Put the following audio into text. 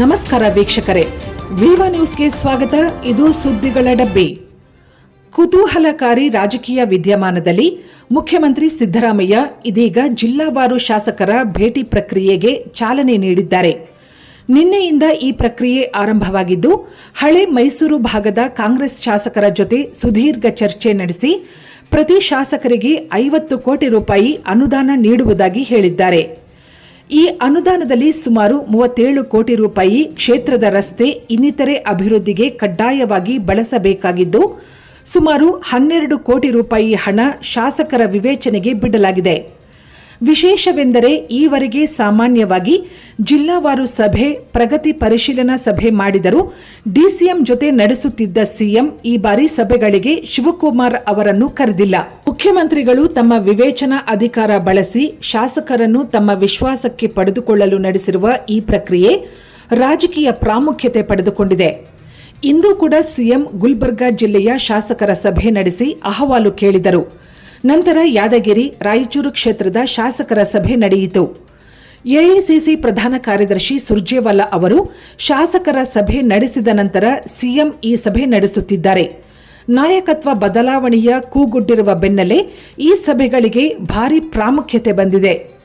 ನಮಸ್ಕಾರ ವೀಕ್ಷಕರೇ. ವಿವಾ ನ್ಯೂಸ್ಗೆ ಸ್ವಾಗತ. ಇದು ಸುದ್ದಿಗಳ ಡಬ್ಬಿ. ಕುತೂಹಲಕಾರಿ ರಾಜಕೀಯ ವಿದ್ಯಮಾನದಲ್ಲಿ ಮುಖ್ಯಮಂತ್ರಿ ಸಿದ್ದರಾಮಯ್ಯ ಇದೀಗ ಜಿಲ್ಲಾವಾರು ಶಾಸಕರ ಭೇಟಿ ಪ್ರಕ್ರಿಯೆಗೆ ಚಾಲನೆ ನೀಡಿದ್ದಾರೆ. ನಿನ್ನೆಯಿಂದ ಈ ಪ್ರಕ್ರಿಯೆ ಆರಂಭವಾಗಿದ್ದು, ಹಳೆ ಮೈಸೂರು ಭಾಗದ ಕಾಂಗ್ರೆಸ್ ಶಾಸಕರ ಜೊತೆ ಸುದೀರ್ಘ ಚರ್ಚೆ ನಡೆಸಿ, ಪ್ರತಿ ಶಾಸಕರಿಗೆ ಐವತ್ತು ಕೋಟಿ ರೂಪಾಯಿ ಅನುದಾನ ನೀಡುವುದಾಗಿ ಹೇಳಿದ್ದಾರೆ. ಈ ಅನುದಾನದಲ್ಲಿ ಸುಮಾರು ಮೂವತ್ತೇಳು ಕೋಟಿ ರೂಪಾಯಿ ಕ್ಷೇತ್ರದ ರಸ್ತೆ ಇನ್ನಿತರೆ ಅಭಿವೃದ್ಧಿಗೆ ಕಡ್ಡಾಯವಾಗಿ ಬಳಸಬೇಕಾಗಿದ್ದು, ಸುಮಾರು ಹನ್ನೆರಡು ಕೋಟಿ ರೂಪಾಯಿ ಹಣ ಶಾಸಕರ ವಿವೇಚನೆಗೆ ಬಿಡಲಾಗಿದೆ. ವಿಶೇಷವೆಂದರೆ ಈವರೆಗೆ ಸಾಮಾನ್ಯವಾಗಿ ಜಿಲ್ಲಾವಾರು ಸಭೆ, ಪ್ರಗತಿ ಪರಿಶೀಲನಾ ಸಭೆ ಮಾಡಿದರೂ ಡಿಸಿಎಂ ಜೊತೆ ನಡೆಸುತ್ತಿದ್ದ ಸಿಎಂ ಈ ಬಾರಿ ಸಭೆಗಳಿಗೆ ಶಿವಕುಮಾರ್ ಅವರನ್ನು ಕರೆದಿಲ್ಲ. ಮುಖ್ಯಮಂತ್ರಿಗಳು ತಮ್ಮ ವಿವೇಚನಾ ಅಧಿಕಾರ ಬಳಸಿ ಶಾಸಕರನ್ನು ತಮ್ಮ ವಿಶ್ವಾಸಕ್ಕೆ ಪಡೆದುಕೊಳ್ಳಲು ನಡೆಸಿರುವ ಈ ಪ್ರಕ್ರಿಯೆ ರಾಜಕೀಯ ಪ್ರಾಮುಖ್ಯತೆ ಪಡೆದುಕೊಂಡಿದೆ. ಇಂದು ಕೂಡ ಸಿಎಂ ಗುಲ್ಬರ್ಗಾ ಜಿಲ್ಲೆಯ ಶಾಸಕರ ಸಭೆ ನಡೆಸಿ ಅಹವಾಲು ಕೇಳಿದರು. ನಂತರ ಯಾದಗಿರಿ, ರಾಯಚೂರು ಕ್ಷೇತ್ರದ ಶಾಸಕರ ಸಭೆ ನಡೆಯಿತು. ಎಐಸಿಸಿ ಪ್ರಧಾನ ಕಾರ್ಯದರ್ಶಿ ಸುರ್ಜೇವಾಲಾ ಅವರು ಶಾಸಕರ ಸಭೆ ನಡೆಸಿದ ನಂತರ ಸಿಎಂ ಈ ಸಭೆ ನಡೆಸುತ್ತಿದ್ದಾರೆ. ನಾಯಕತ್ವ ಬದಲಾವಣೆಯ ಕೂಗುಡ್ಡಿರುವ ಬೆನ್ನಲ್ಲೇ ಈ ಸಭೆಗಳಿಗೆ ಭಾರಿ ಪ್ರಾಮುಖ್ಯತೆ ಬಂದಿದೆ.